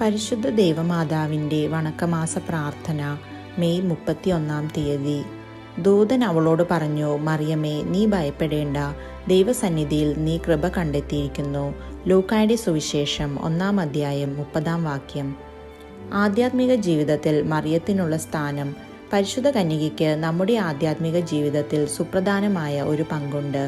പരിശുദ്ധ ദേവമാതാവിന്റെ വണക്കമാസ പ്രാർത്ഥന മെയ് മുപ്പത്തിയൊന്നാം തീയതി. ദൂതൻ അവളോട് പറഞ്ഞു മറിയമേ നീ ഭയപ്പെടേണ്ട. ദൈവസന്നിധിയിൽ നീ കൃപ കണ്ടെത്തിയിരിക്കുന്നു. ലൂക്കായുടെ സുവിശേഷം ഒന്നാം അധ്യായം മുപ്പതാം വാക്യം. ആധ്യാത്മിക ജീവിതത്തിൽ മറിയത്തിനുള്ള സ്ഥാനം പരിശുദ്ധ കന്യകയ്ക്ക് നമ്മുടെ ആധ്യാത്മിക ജീവിതത്തിൽ സുപ്രധാനമായ ഒരു പങ്കുണ്ട്.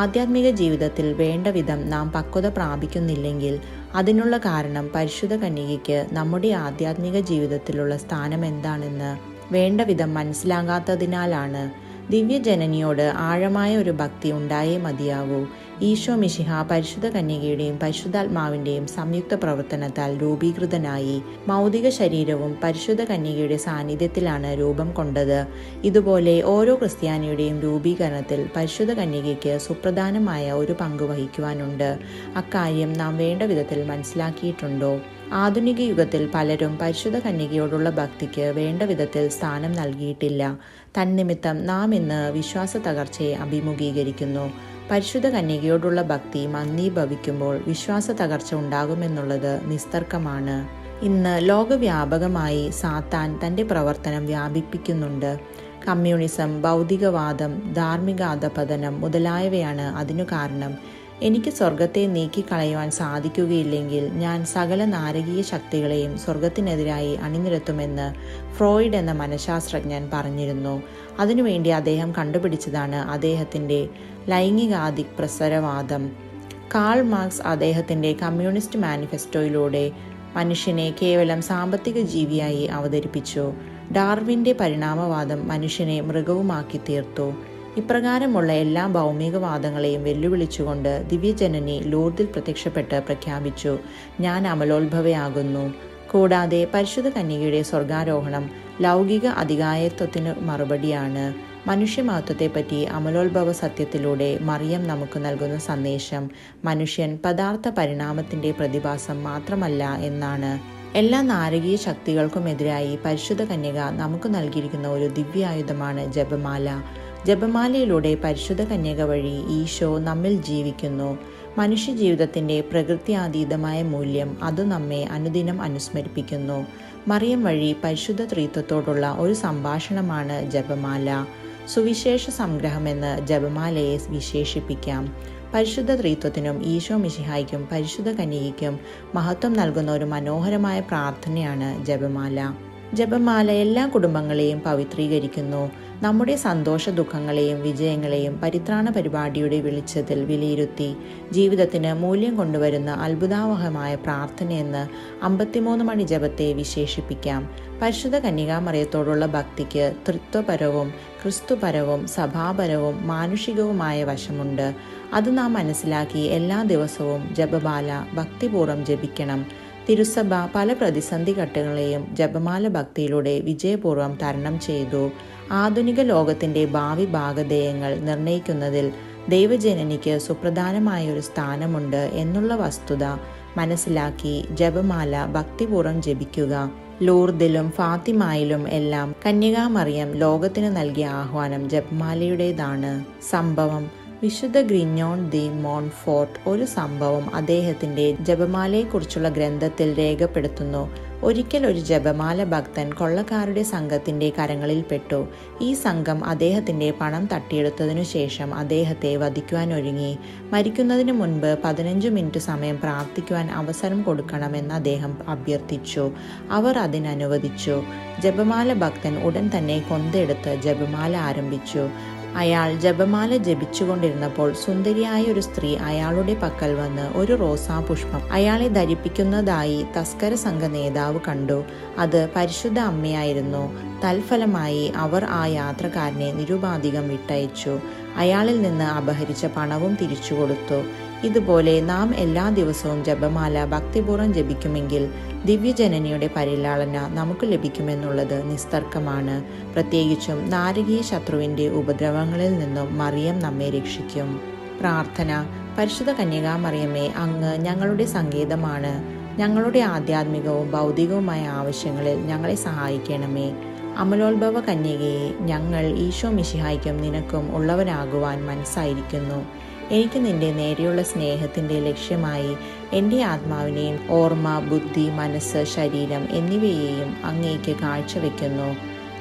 ആധ്യാത്മിക ജീവിതത്തിൽ വേണ്ട വിധം നാം പക്വത പ്രാപിക്കുന്നില്ലെങ്കിൽ അതിനുള്ള കാരണം പരിശുദ്ധ കന്യകയ്ക്ക് നമ്മുടെ ആധ്യാത്മിക ജീവിതത്തിലുള്ള സ്ഥാനം എന്താണെന്ന് വേണ്ട വിധം മനസ്സിലാകാത്തതിനാലാണ്. ദിവ്യജനനിയോട് ആഴമായ ഒരു ഭക്തി ഉണ്ടായേ മതിയാവൂ ഈശോ മിശിഹ പരിശുദ്ധ കന്യകയുടെയും പരിശുദ്ധാത്മാവിന്റെയും സംയുക്ത പ്രവർത്തനത്താൽ രൂപീകൃതനായി മൗതിക ശരീരവും പരിശുദ്ധ കന്യകയുടെ സാന്നിധ്യത്തിലാണ് രൂപം കൊണ്ടത്. ഇതുപോലെ ഓരോ ക്രിസ്ത്യാനിയുടെയും രൂപീകരണത്തിൽ പരിശുദ്ധ കന്യകയ്ക്ക് സുപ്രധാനമായ ഒരു പങ്ക് വഹിക്കുവാനുണ്ട്. അക്കാര്യം നാം വേണ്ട വിധത്തിൽ മനസ്സിലാക്കിയിട്ടുണ്ടോ? ആധുനിക യുഗത്തിൽ പലരും പരിശുദ്ധ കന്യകയോടുള്ള ഭക്തിക്ക് വേണ്ട വിധത്തിൽ സ്ഥാനം നൽകിയിട്ടില്ല. തന്നിമിത്തം നാം ഇന്ന് വിശ്വാസ തകർച്ചയെ അഭിമുഖീകരിക്കുന്നു. പരിശുദ്ധ കന്യകയോടുള്ള ഭക്തി മന്ദീഭവിക്കുമ്പോൾ വിശ്വാസ തകർച്ച ഉണ്ടാകുമെന്നുള്ളത് നിസ്തർക്കമാണ്. ഇന്ന് ലോകവ്യാപകമായി സാത്താൻ തന്റെ പ്രവർത്തനം വ്യാപിപ്പിക്കുന്നുണ്ട്. കമ്മ്യൂണിസം ഭൗതികവാദം ധാർമ്മിക അധപതനം മുതലായവയാണ് അതിനു കാരണം. എനിക്ക് സ്വർഗത്തെ നീക്കിക്കളയുവാൻ സാധിക്കുകയില്ലെങ്കിൽ ഞാൻ സകല നാരകീയ ശക്തികളെയും സ്വർഗത്തിനെതിരായി അണിനിരത്തുമെന്ന് ഫ്രോയിഡ് എന്ന മനഃശാസ്ത്രജ്ഞൻ പറഞ്ഞിരുന്നു. അതിനുവേണ്ടി അദ്ദേഹം കണ്ടുപിടിച്ചതാണ് അദ്ദേഹത്തിന്റെ ലൈംഗികാദി പ്രസരവാദം കാൾ മാർക്സ് അദ്ദേഹത്തിന്റെ കമ്മ്യൂണിസ്റ്റ് മാനിഫെസ്റ്റോയിലൂടെ മനുഷ്യനെ കേവലം സാമ്പത്തിക ജീവിയായി അവതരിപ്പിച്ചു. ഡാർവിന്റെ പരിണാമവാദം മനുഷ്യനെ മൃഗവുമാക്കി തീർത്തു ഇപ്രകാരമുള്ള എല്ലാ ഭൗമികവാദങ്ങളെയും വെല്ലുവിളിച്ചുകൊണ്ട് ദിവ്യജനനി ലൂർദിൽ പ്രത്യക്ഷപ്പെട്ട് പ്രഖ്യാപിച്ചു. ഞാൻ അമലോത്ഭവയാകുന്നു. കൂടാതെ പരിശുദ്ധ കന്യകയുടെ സ്വർഗാരോഹണം ലൗകിക അധികായത്വത്തിന് മറുപടിയാണ്. മനുഷ്യമഹത്വത്തെപ്പറ്റി അമലോത്ഭവ സത്യത്തിലൂടെ മറിയം നമുക്ക് നൽകുന്ന സന്ദേശം മനുഷ്യൻ പദാർത്ഥ പരിണാമത്തിന്റെ പ്രതിഭാസം മാത്രമല്ല എന്നാണ്. എല്ലാ നാരകീയ ശക്തികൾക്കുമെതിരായി പരിശുദ്ധ കന്യക നമുക്ക് നൽകിയിരിക്കുന്ന ഒരു ദിവ്യായുധമാണ് ജപമാല. ജപമാലയിലൂടെ പരിശുദ്ധ കന്യക വഴി ഈശോ നമ്മിൽ ജീവിക്കുന്നു. മനുഷ്യ ജീവിതത്തിന്റെ പ്രകൃത്യാതീതമായ മൂല്യം അത് നമ്മെ അനുദിനം അനുസ്മരിപ്പിക്കുന്നു. മറിയം വഴി പരിശുദ്ധ ത്രീത്വത്തോടുള്ള ഒരു സംഭാഷണമാണ് ജപമാല. സുവിശേഷ സംഗ്രഹമെന്ന് ജപമാലയെ വിശേഷിപ്പിക്കാം. പരിശുദ്ധ ത്രീത്വത്തിനും ഈശോ മിശിഹായ്ക്കും പരിശുദ്ധ കന്യകയ്ക്കും മഹത്വം നൽകുന്ന ഒരു മനോഹരമായ പ്രാർത്ഥനയാണ് ജപമാല. ജപമാല എല്ലാ കുടുംബങ്ങളെയും പവിത്രീകരിക്കുന്നു. നമ്മുടെ സന്തോഷ ദുഃഖങ്ങളെയും വിജയങ്ങളെയും പരിത്രാണ പരിപാടിയുടെ വെളിച്ചത്തിൽ വിലയിരുത്തി ജീവിതത്തിന് മൂല്യം കൊണ്ടുവരുന്ന അത്ഭുതാവഹമായ പ്രാർത്ഥനയെന്ന് അമ്പത്തിമൂന്ന് മണി ജപത്തെ വിശേഷിപ്പിക്കാം. പരിശുദ്ധ കന്യകാമറിയത്തോടുള്ള ഭക്തിക്ക് തൃത്വപരവും ക്രിസ്തുപരവും സഭാപരവും മാനുഷികവുമായ വശമുണ്ട്. അത് നാം മനസ്സിലാക്കി എല്ലാ ദിവസവും ജപബാല ഭക്തിപൂർവം ജപിക്കണം. തിരുസഭ പല പ്രതിസന്ധി ഘട്ടങ്ങളെയും ജപമാല ഭക്തിയിലൂടെ വിജയപൂർവം തരണം ചെയ്തു. ആധുനിക ലോകത്തിന്റെ ഭാവി ഭാഗധേയങ്ങൾ നിർണയിക്കുന്നതിൽ ദൈവജനനിക്ക് സുപ്രധാനമായ ഒരു സ്ഥാനമുണ്ട് എന്നുള്ള വസ്തുത മനസ്സിലാക്കി ജപമാല ഭക്തിപൂർവം ജപിക്കുക. ലൂർദിലും ഫാത്തിമായിലും എല്ലാം കന്യകാമറിയം ലോകത്തിന് നൽകിയ ആഹ്വാനം ജപമാലയുടേതാണ്. സംഭവം വിശുദ്ധ ഗ്രിഞ്ഞോൺ ദി മോൺഫോർട്ട് ഒരു സംഭവം അദ്ദേഹത്തിന്റെ ജപമാലയെക്കുറിച്ചുള്ള ഗ്രന്ഥത്തിൽ രേഖപ്പെടുത്തുന്നു. ഒരിക്കൽ ഒരു ജപമാല ഭക്തൻ കൊള്ളക്കാരുടെ സംഘത്തിന്റെ കരങ്ങളിൽപ്പെട്ടു ഈ സംഘം അദ്ദേഹത്തിന്റെ പണം തട്ടിയെടുത്തതിനു ശേഷം അദ്ദേഹത്തെ വധിക്കുവാൻ ഒരുങ്ങി. മരിക്കുന്നതിന് മുൻപ് പതിനഞ്ച് മിനിറ്റ് സമയം പ്രാർത്ഥിക്കുവാൻ അവസരം കൊടുക്കണമെന്ന് അദ്ദേഹം അഭ്യർത്ഥിച്ചു. അവർ അതിനനുവദിച്ചു. ജപമാല ഭക്തൻ ഉടൻ തന്നെ കൊന്തെടുത്ത് ജപമാല ആരംഭിച്ചു. അയാൾ ജപമാല ജപിച്ചുകൊണ്ടിരുന്നപ്പോൾ സുന്ദരിയായ ഒരു സ്ത്രീ അയാളുടെ പക്കൽ വന്ന് ഒരു റോസാ പുഷ്പം അയാളെ ധരിപ്പിക്കുന്നതായി തസ്കര സംഘ നേതാവ് കണ്ടു. അത് പരിശുദ്ധ അമ്മയായിരുന്നു. തൽഫലമായി അവർ ആ യാത്രക്കാരനെ നിരുപാധികം വിട്ടയച്ചു. അയാളിൽ നിന്ന് അപഹരിച്ച പണവും തിരിച്ചു കൊടുത്തു ഇതുപോലെ നാം എല്ലാ ദിവസവും ജപമാല ഭക്തിപൂർവം ജപിക്കുമെങ്കിൽ ദിവ്യജനനിയുടെ പരിലാളന നമുക്ക് ലഭിക്കുമെന്നുള്ളത് നിസ്തർക്കമാണ്. പ്രത്യേകിച്ചും നാരകീയ ശത്രുവിന്റെ ഉപദ്രവങ്ങളിൽ നിന്നും മറിയം നമ്മെ രക്ഷിക്കും. പ്രാർത്ഥന. പരിശുദ്ധ കന്യകാമറിയമ്മേ അങ്ങ് ഞങ്ങളുടെ സങ്കേതമാണ്. ഞങ്ങളുടെ ആധ്യാത്മികവും ഭൗതികവുമായ ആവശ്യങ്ങളിൽ ഞങ്ങളെ സഹായിക്കണമേ. അമലോത്ഭവ കന്യകയെ ഞങ്ങൾ ഈശോ മിശിഹായ്ക്കും നിനക്കും ഉള്ളവനാകുവാൻ മനസ്സായിരിക്കുന്നു. എനിക്ക് നിന്റെ നേരെയുള്ള സ്നേഹത്തിന്റെ ലക്ഷ്യമായി എന്റെ ആത്മാവിനെയും ഓർമ്മ ബുദ്ധി മനസ്സ് ശരീരം എന്നിവയെയും അങ്ങേക്ക് കാഴ്ചവെക്കുന്നു.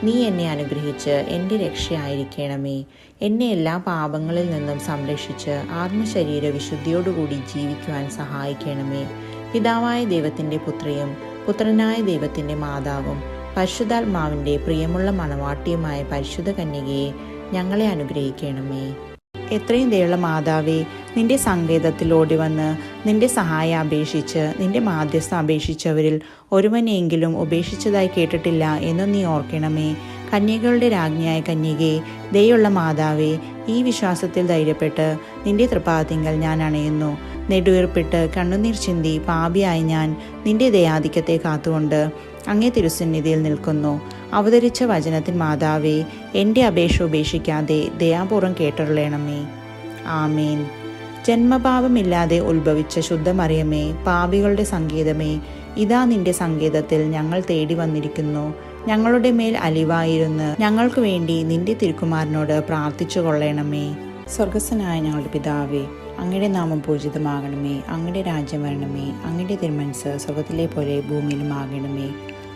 നീ എന്നെ അനുഗ്രഹിച്ച് എന്റെ രക്ഷയായിരിക്കണമേ. എന്നെ എല്ലാ പാപങ്ങളിൽ നിന്നും സംരക്ഷിച്ച് ആത്മശരീര വിശുദ്ധിയോടുകൂടി ജീവിക്കുവാൻ സഹായിക്കണമേ. പിതാവായ ദൈവത്തിന്റെ പുത്രിയും പുത്രനായ ദൈവത്തിന്റെ മാതാവും പരിശുദ്ധാത്മാവിന്റെ പ്രിയമുള്ള മണവാട്ടിയുമായ പരിശുദ്ധ കന്യകയെ ഞങ്ങളെ അനുഗ്രഹിക്കണമേ. എത്രയും ദയുള്ള മാതാവേ നിന്റെ സങ്കേതത്തിൽ ഓടി വന്ന് നിന്റെ സഹായം അപേക്ഷിച്ച് നിന്റെ മാധ്യസ്ഥ അപേക്ഷിച്ചവരിൽ ഒരുവനെയെങ്കിലും ഉപേക്ഷിച്ചതായി കേട്ടിട്ടില്ല എന്ന് നീ ഓർക്കണമേ. കന്യകളുടെ രാജ്ഞിയായ കന്യകെ ദയുള്ള മാതാവേ ഈ വിശ്വാസത്തിൽ ധൈര്യപ്പെട്ട് നിന്റെ തൃപ്പാതിങ്കൽ ഞാൻ അണയുന്നു. നെടുവീർപ്പിട്ട് കണ്ണുനീർ ചിന്തി പാപിയായി ഞാൻ നിന്റെ ദയാധിക്യത്തെ കാത്തുകൊണ്ട് അങ്ങേ തിരുസന്നിധിയിൽ നിൽക്കുന്നു. അവതരിച്ച വചനത്തിൻ മാതാവേ എന്റെ അപേക്ഷ ഉപേക്ഷിക്കാതെ ദയാപൂർവം കേട്ടുള്ളേണമേ ആമേൻ. ജന്മഭാവമില്ലാതെ ഉത്ഭവിച്ച ശുദ്ധമറിയമേ പാപികളുടെ സങ്കേതമേ ഇതാ നിന്റെ സങ്കേതത്തിൽ ഞങ്ങൾ തേടി വന്നിരിക്കുന്നു. ഞങ്ങളുടെ മേൽ അലിവായിരുന്നു ഞങ്ങൾക്ക് വേണ്ടി നിന്റെ തിരുക്കുമാരനോട് പ്രാർത്ഥിച്ചു കൊള്ളണമേ സ്വർഗസ്വനായ ഞങ്ങളുടെ പിതാവേ അങ്ങയുടെ നാമം പൂജിതമാകണമേ അങ്ങയുടെ രാജ്യം വരണമേ അങ്ങയുടെ തിരുമനസ് സ്വർഗത്തിലെ പോലെ ഭൂമിയിലും ആകണമേ.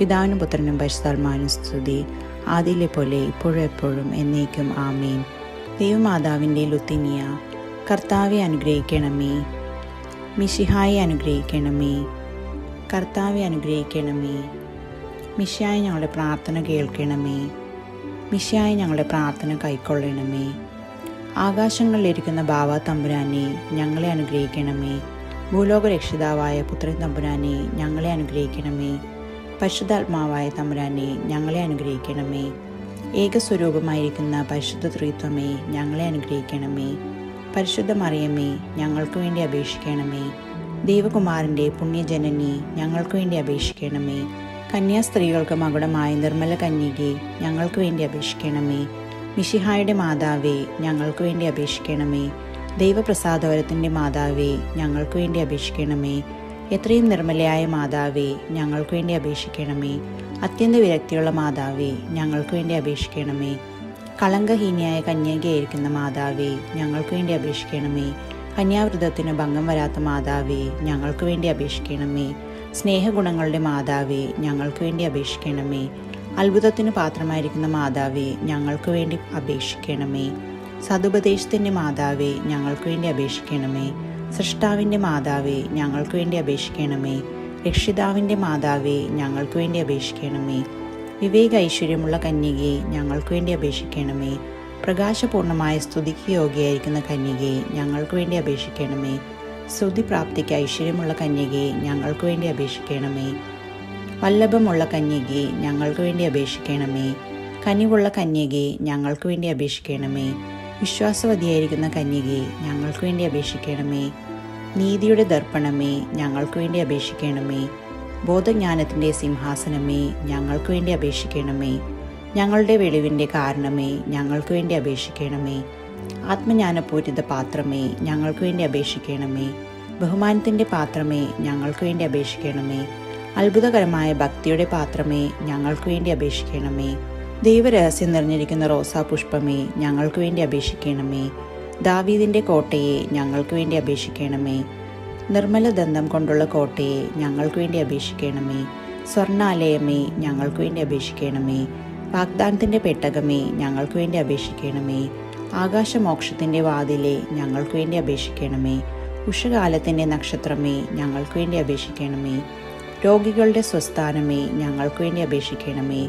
പിതാവിനും പുത്രനും പരിശുദ്ധാത്മാവിനും സ്തുതി. ആദിയിലെ പോലെ ഇപ്പോഴും എപ്പോഴും എന്നേക്കും ആമേൻ. ദൈവമാതാവിന്റെ ലുത്തിനിയ കർത്താവെ അനുഗ്രഹിക്കണമേ. മിഷിഹായെ അനുഗ്രഹിക്കണമേ. കർത്താവെ അനുഗ്രഹിക്കണമേ. മിഷായി ഞങ്ങളുടെ പ്രാർത്ഥന കേൾക്കണമേ. മിഷായി ഞങ്ങളുടെ പ്രാർത്ഥന കൈക്കൊള്ളണമേ. ആകാശങ്ങളിലിരിക്കുന്ന ബാവ തമ്പുരാനെ ഞങ്ങളെ അനുഗ്രഹിക്കണമേ. ഭൂലോക രക്ഷിതാവായ പുത്രൻ തമ്പുരാനെ ഞങ്ങളെ അനുഗ്രഹിക്കണമേ. പരിശുദ്ധാത്മാവായ തമ്പുരാനെ ഞങ്ങളെ അനുഗ്രഹിക്കണമേ. ഏകസ്വരൂപമായിരിക്കുന്ന പരിശുദ്ധ ത്രിത്വമേ ഞങ്ങളെ അനുഗ്രഹിക്കണമേ. പരിശുദ്ധ മറിയമ്മേ ഞങ്ങൾക്ക് വേണ്ടി അപേക്ഷിക്കണമേ. ദൈവകുമാരന്റെ പുണ്യജനനി ഞങ്ങൾക്ക് വേണ്ടി അപേക്ഷിക്കണമേ. കന്യാസ്ത്രീകൾക്ക് മകുടമായ നിർമ്മല കന്യകെ ഞങ്ങൾക്ക് വേണ്ടി അപേക്ഷിക്കണമേ. മിഷിഹായുടെ മാതാവേ ഞങ്ങൾക്ക് വേണ്ടി അപേക്ഷിക്കണമേ. ദൈവപ്രസാദവരത്തിന്റെ മാതാവേ ഞങ്ങൾക്ക് വേണ്ടി അപേക്ഷിക്കണമേ. എത്രയും നിർമ്മലയായ മാതാവേ ഞങ്ങൾക്ക് വേണ്ടി അപേക്ഷിക്കണമേ. അത്യന്ത വിരക്തിയുള്ള മാതാവേ ഞങ്ങൾക്ക് വേണ്ടി അപേക്ഷിക്കണമേ. കളങ്കഹീനിയായ കന്യകയായിരിക്കുന്ന മാതാവേ ഞങ്ങൾക്ക് വേണ്ടി അപേക്ഷിക്കണമേ. കന്യാവ്രതത്തിന് ഭംഗം വരാത്ത മാതാവേ ഞങ്ങൾക്ക് വേണ്ടി അപേക്ഷിക്കണമേ. സ്നേഹഗുണങ്ങളുടെ മാതാവേ ഞങ്ങൾക്ക് വേണ്ടി അപേക്ഷിക്കണമേ. അത്ഭുതത്തിന് പാത്രമായിരിക്കുന്ന മാതാവേ ഞങ്ങൾക്ക് വേണ്ടി അപേക്ഷിക്കണമേ. സതുപദേശത്തിന്റെ മാതാവേ ഞങ്ങൾക്ക് വേണ്ടി അപേക്ഷിക്കണമേ. സൃഷ്ടാവിന്റെ മാതാവേ ഞങ്ങൾക്ക് വേണ്ടി അപേക്ഷിക്കണമേ. രക്ഷിതാവിന്റെ മാതാവേ ഞങ്ങൾക്ക് വേണ്ടി അപേക്ഷിക്കണമേ. വിവേക ഐശ്വര്യമുള്ള കന്യകയെ ഞങ്ങൾക്ക് വേണ്ടി അപേക്ഷിക്കണമേ. പ്രകാശപൂർണമായ സ്തുതിക്ക് യോഗ്യയായിരിക്കുന്ന കന്യകയെ ഞങ്ങൾക്ക് വേണ്ടി അപേക്ഷിക്കണമേ. സ്തുതി പ്രാപ്തിക്ക് ഐശ്വര്യമുള്ള കന്യകയെ ഞങ്ങൾക്ക് വേണ്ടി അപേക്ഷിക്കണമേ. വല്ലഭമുള്ള കന്യകയെ ഞങ്ങൾക്ക് വേണ്ടി അപേക്ഷിക്കണമേ. കനിവുള്ള കന്യകയെ ഞങ്ങൾക്ക് വേണ്ടി അപേക്ഷിക്കണമേ. വിശ്വാസവതിയായിരിക്കുന്ന കന്യകയെ ഞങ്ങൾക്ക് വേണ്ടി അപേക്ഷിക്കണമേ. നീതിയുടെ ദർപ്പണമേ ഞങ്ങൾക്ക് വേണ്ടി അപേക്ഷിക്കണമേ. ബോധജ്ഞാനത്തിന്റെ സിംഹാസനമേ ഞങ്ങൾക്ക് വേണ്ടി അപേക്ഷിക്കണമേ. ഞങ്ങളുടെ വെളിവിന്റെ കാരണമേ ഞങ്ങൾക്ക് വേണ്ടി അപേക്ഷിക്കണമേ. ആത്മജ്ഞാനപൂരിത പാത്രമേ ഞങ്ങൾക്ക് വേണ്ടി അപേക്ഷിക്കണമേ. ബഹുമാനത്തിന്റെ പാത്രമേ ഞങ്ങൾക്ക് വേണ്ടി അപേക്ഷിക്കണമേ. അത്ഭുതകരമായ ഭക്തിയുടെ പാത്രമേ ഞങ്ങൾക്ക് വേണ്ടി അപേക്ഷിക്കണമേ. ദൈവരഹസ്യം നിറഞ്ഞിരിക്കുന്ന റോസാ പുഷ്പമേ ഞങ്ങൾക്ക് വേണ്ടി അപേക്ഷിക്കണമേ. ദാവീദിന്റെ കോട്ടയെ ഞങ്ങൾക്ക് വേണ്ടി അപേക്ഷിക്കണമേ. നിർമ്മല ദന്തം കൊണ്ടുള്ള കോട്ടയെ ഞങ്ങൾക്ക് വേണ്ടി അപേക്ഷിക്കണമേ. സ്വർണാലയമേ ഞങ്ങൾക്ക് വേണ്ടി അപേക്ഷിക്കണമേ. വാഗ്ദാനത്തിന്റെ പെട്ടകമേ ഞങ്ങൾക്ക് വേണ്ടി അപേക്ഷിക്കണമേ. ആകാശമോക്ഷത്തിന്റെ വാതിലെ ഞങ്ങൾക്ക് വേണ്ടി അപേക്ഷിക്കണമേ. ഉഷകാലത്തിന്റെ നക്ഷത്രമേ ഞങ്ങൾക്ക് വേണ്ടി അപേക്ഷിക്കണമേ. രോഗികളുടെ സ്വസ്ഥാനമേ ഞങ്ങൾക്ക് വേണ്ടി അപേക്ഷിക്കണമേ.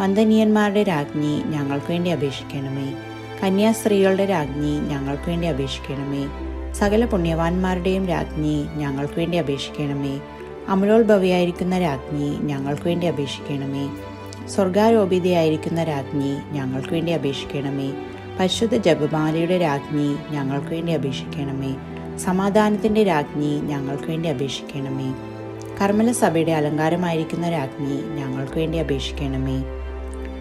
വന്ദനീയന്മാരുടെ രാജ്ഞി ഞങ്ങൾക്ക് വേണ്ടി അപേക്ഷിക്കണമേ. കന്യാസ്ത്രീകളുടെ രാജ്ഞി ഞങ്ങൾക്ക് വേണ്ടി അപേക്ഷിക്കണമേ. സകല പുണ്യവാന്മാരുടെയും രാജ്ഞി ഞങ്ങൾക്ക് വേണ്ടി അപേക്ഷിക്കണമേ. അമലോത്ഭവിയായിരിക്കുന്ന രാജ്ഞി ഞങ്ങൾക്ക് വേണ്ടി അപേക്ഷിക്കണമേ. സ്വർഗാരോപിതയായിരിക്കുന്ന രാജ്ഞി ഞങ്ങൾക്ക് വേണ്ടി അപേക്ഷിക്കണമേ. പരിശുദ്ധ ജപമാലയുടെ രാജ്ഞി ഞങ്ങൾക്ക് വേണ്ടി അപേക്ഷിക്കണമേ. സമാധാനത്തിന്റെ രാജ്ഞി ഞങ്ങൾക്ക് വേണ്ടി അപേക്ഷിക്കണമേ. കർമ്മല സഭയുടെ അലങ്കാരമായിരിക്കുന്ന രാജ്ഞി ഞങ്ങൾക്ക് വേണ്ടി അപേക്ഷിക്കണമേ.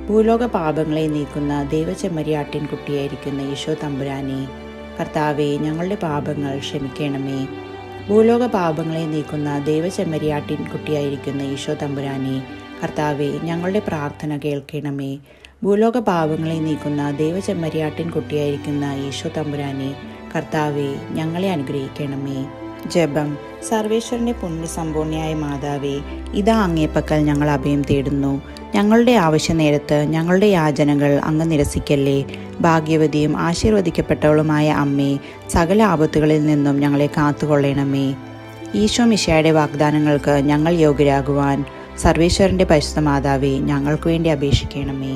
ഭൂലോക പാപങ്ങളെ നീക്കുന്ന ദൈവചെമ്മരിയാട്ടിൻ കുട്ടിയായിരിക്കുന്ന ഈശോ തമ്പുരാനെ കർത്താവെ ഞങ്ങളുടെ പാപങ്ങൾ ക്ഷമിക്കണമേ. ഭൂലോക പാപങ്ങളെ നീക്കുന്ന ദൈവചെമ്മരിയാട്ടിൻ കുട്ടിയായിരിക്കുന്ന ഈശോ തമ്പുരാനെ കർത്താവെ ഞങ്ങളുടെ പ്രാർത്ഥന കേൾക്കണമേ. ഭൂലോക പാപങ്ങളെ നീക്കുന്ന ദൈവചെമ്മരിയാട്ടിൻ കുട്ടിയായിരിക്കുന്ന ഈശോ തമ്പുരാനെ കർത്താവെ ഞങ്ങളെ അനുഗ്രഹിക്കണമേ. ജപം. സർവേശ്വരന്റെ പുണ്യസമ്പൂർണയായ മാതാവേ ഇതാ അങ്ങേപ്പക്കൽ ഞങ്ങൾ അഭയം തേടുന്നു. ഞങ്ങളുടെ ആവശ്യ നേരത്ത് ഞങ്ങളുടെ യാചനകൾ അങ്ങ് നിരസിക്കല്ലേ. ഭാഗ്യവതിയും ആശീർവദിക്കപ്പെട്ടവളുമായ അമ്മേ സകല ആപത്തുകളിൽ നിന്നും ഞങ്ങളെ കാത്തുകൊള്ളണമേ. ഈശോ മിശയുടെ വാഗ്ദാനങ്ങൾക്ക് ഞങ്ങൾ യോഗ്യരാകുവാൻ സർവേശ്വരന്റെ പരിശുദ്ധ മാതാവേ ഞങ്ങൾക്ക് വേണ്ടി അപേക്ഷിക്കണമേ.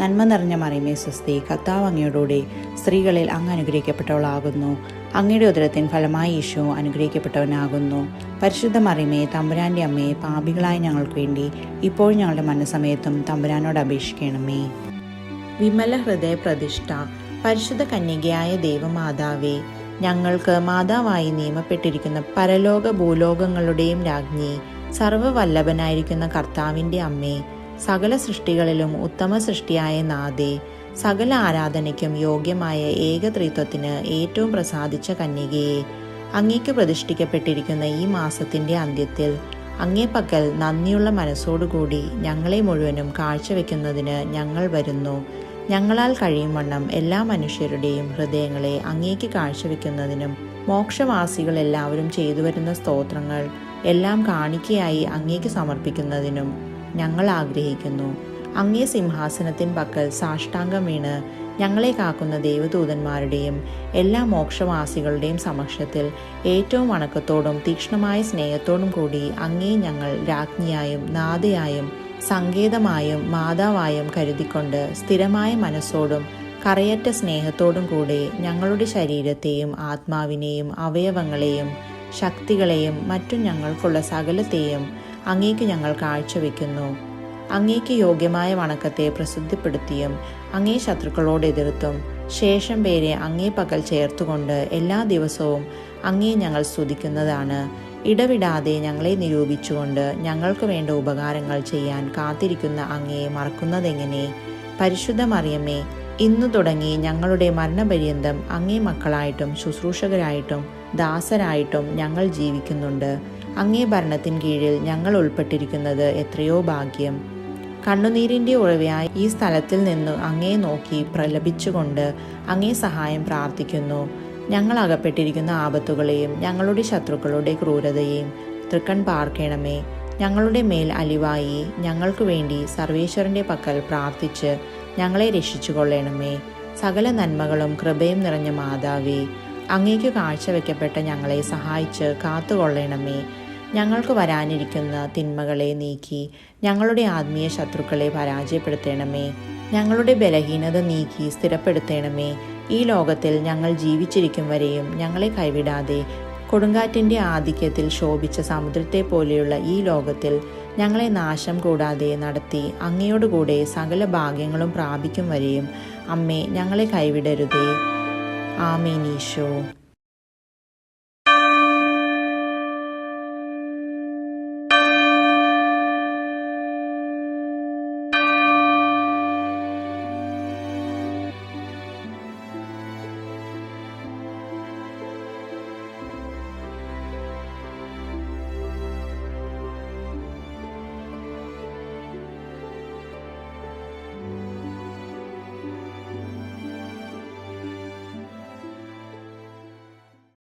നന്മ നിറഞ്ഞ മറിയമേ സ്വസ്തി കർത്താവ് അങ്ങയോടുകൂടി സ്ത്രീകളിൽ അങ്ങ് അനുഗ്രഹിക്കപ്പെട്ടവളാകുന്നു. അങ്ങയുടെ ഉദരത്തിൻ ഫലമായി ഈശോ അനുഗ്രഹിക്കപ്പെട്ടവനാകുന്നു. പരിശുദ്ധ മറിയമേ തമ്പുരാന്റെ അമ്മയെ പാപികളായ ഞങ്ങൾക്ക് വേണ്ടി ഇപ്പോൾ ഞങ്ങളുടെ മനസ്സമയത്തും തമ്പുരാനോട് അപേക്ഷിക്കണമേ. വിമല ഹൃദയ പ്രതിഷ്ഠ പരിശുദ്ധ കന്യകയായ ദൈവമാതാവേ ഞങ്ങൾക്ക് മാതാവായി നിയമപ്പെട്ടിരിക്കുന്ന പരലോക ഭൂലോകങ്ങളുടെയും രാജ്ഞി സർവവല്ലഭനായിരിക്കുന്ന കർത്താവിന്റെ അമ്മേ സകല സൃഷ്ടികളിലും ഉത്തമ സൃഷ്ടിയായ നാദേ സകല ആരാധനയ്ക്കും യോഗ്യമായ ഏകത്രിത്വത്തിന് ഏറ്റവും പ്രസാദിച്ച കന്യകയെ അങ്ങേക്ക് പ്രതിഷ്ഠിക്കപ്പെട്ടിരിക്കുന്ന ഈ മാസത്തിന്റെ അന്ത്യത്തിൽ അങ്ങേ പക്കൽ നന്ദിയുള്ള മനസ്സോടുകൂടി ഞങ്ങളെ മുഴുവനും കാഴ്ചവെക്കുന്നതിന് ഞങ്ങൾ വരുന്നു. ഞങ്ങളാൽ കഴിയും വണ്ണം എല്ലാ മനുഷ്യരുടെയും ഹൃദയങ്ങളെ അങ്ങേക്ക് കാഴ്ചവെക്കുന്നതിനും മോക്ഷവാസികൾ എല്ലാവരും ചെയ്തു വരുന്ന സ്തോത്രങ്ങൾ എല്ലാം കാണിക്കയായി അങ്ങേക്ക് സമർപ്പിക്കുന്നതിനും ഞങ്ങൾ ആഗ്രഹിക്കുന്നു അങ്ങേ സിംഹാസനത്തിൻ പക്കൽ സാഷ്ടാംഗം വീണ് ഞങ്ങളെ കാക്കുന്ന ദേവദൂതന്മാരുടെയും എല്ലാ മോക്ഷവാസികളുടെയും സമക്ഷത്തിൽ ഏറ്റവും വണക്കത്തോടും തീക്ഷ്ണമായ സ്നേഹത്തോടും കൂടി അങ്ങേ ഞങ്ങൾ രാജ്ഞിയായും നാഥയായും സങ്കേതമായും മാതാവായും കരുതിക്കൊണ്ട് സ്ഥിരമായ മനസ്സോടും കറയറ്റ സ്നേഹത്തോടും കൂടെ ഞങ്ങളുടെ ശരീരത്തെയും ആത്മാവിനെയും അവയവങ്ങളെയും ശക്തികളെയും മറ്റും ഞങ്ങൾക്കുള്ള സകലത്തെയും അങ്ങേക്ക് ഞങ്ങൾ കാഴ്ചവെക്കുന്നു. അങ്ങേക്ക് യോഗ്യമായ വണക്കത്തെ പ്രസിദ്ധിപ്പെടുത്തിയും അങ്ങേ ശത്രുക്കളോട് എതിർത്തും. ശേഷം പേരെ അങ്ങേ പകൽ ചേർത്തുകൊണ്ട് എല്ലാ ദിവസവും അങ്ങേ ഞങ്ങൾ സ്തുതിക്കുന്നതാണ്. ഇടവിടാതെ ഞങ്ങളെ നിരൂപിച്ചുകൊണ്ട് ഞങ്ങൾക്ക് വേണ്ട ഉപകാരങ്ങൾ ചെയ്യാൻ കാത്തിരിക്കുന്ന അങ്ങയെ മറക്കുന്നതെങ്ങനെ? പരിശുദ്ധ മറിയമ്മേ ഇന്നു തുടങ്ങി ഞങ്ങളുടെ മരണപര്യന്തം അങ്ങേ മക്കളായിട്ടും ശുശ്രൂഷകരായിട്ടും ദാസരായിട്ടും ഞങ്ങൾ ജീവിക്കുന്നുണ്ട്. അങ്ങേ ഭരണത്തിൻ കീഴിൽ ഞങ്ങൾ ഉൾപ്പെട്ടിരിക്കുന്നത് എത്രയോ ഭാഗ്യം. കണ്ണുനീരിന്റെ ഉഴവയായി ഈ സ്ഥലത്തിൽ നിന്ന് അങ്ങേ നോക്കി പ്രലപിച്ചുകൊണ്ട് അങ്ങേ സഹായം പ്രാർത്ഥിക്കുന്നു. ഞങ്ങൾ അകപ്പെട്ടിരിക്കുന്ന ആപത്തുകളെയും ഞങ്ങളുടെ ശത്രുക്കളുടെ ക്രൂരതയെയും തൃക്കൺ പാർക്കണമേ. ഞങ്ങളുടെ മേൽ അലിവായി ഞങ്ങൾക്ക് വേണ്ടി സർവേശ്വരന്റെ പക്കൽ പ്രാർത്ഥിച്ച് ഞങ്ങളെ രക്ഷിച്ചുകൊള്ളണമേ. സകല നന്മകളും കൃപയും നിറഞ്ഞ മാതാവേ അങ്ങേക്ക് കാഴ്ചവെക്കപ്പെട്ട ഞങ്ങളെ സഹായിച്ച് കാത്തുകൊള്ളണമേ. ഞങ്ങൾക്ക് വരാനിരിക്കുന്ന തിന്മകളെ നീക്കി ഞങ്ങളുടെ ആത്മീയ ശത്രുക്കളെ പരാജയപ്പെടുത്തണമേ. ഞങ്ങളുടെ ബലഹീനത നീക്കി സ്ഥിരപ്പെടുത്തണമേ. ഈ ലോകത്തിൽ ഞങ്ങൾ ജീവിച്ചിരിക്കും വരെയും ഞങ്ങളെ കൈവിടാതെ കൊടുങ്കാറ്റിന്റെ ആധിക്യത്തിൽ ശോഭിച്ച സമുദ്രത്തെ പോലെയുള്ള ഈ ലോകത്തിൽ ഞങ്ങളെ നാശം കൂടാതെ നടത്തി അങ്ങയോടുകൂടെ സകല ഭാഗ്യങ്ങളും പ്രാപിക്കും വരെയും അമ്മേ ഞങ്ങളെ കൈവിടരുതേ. ആമീനീശോ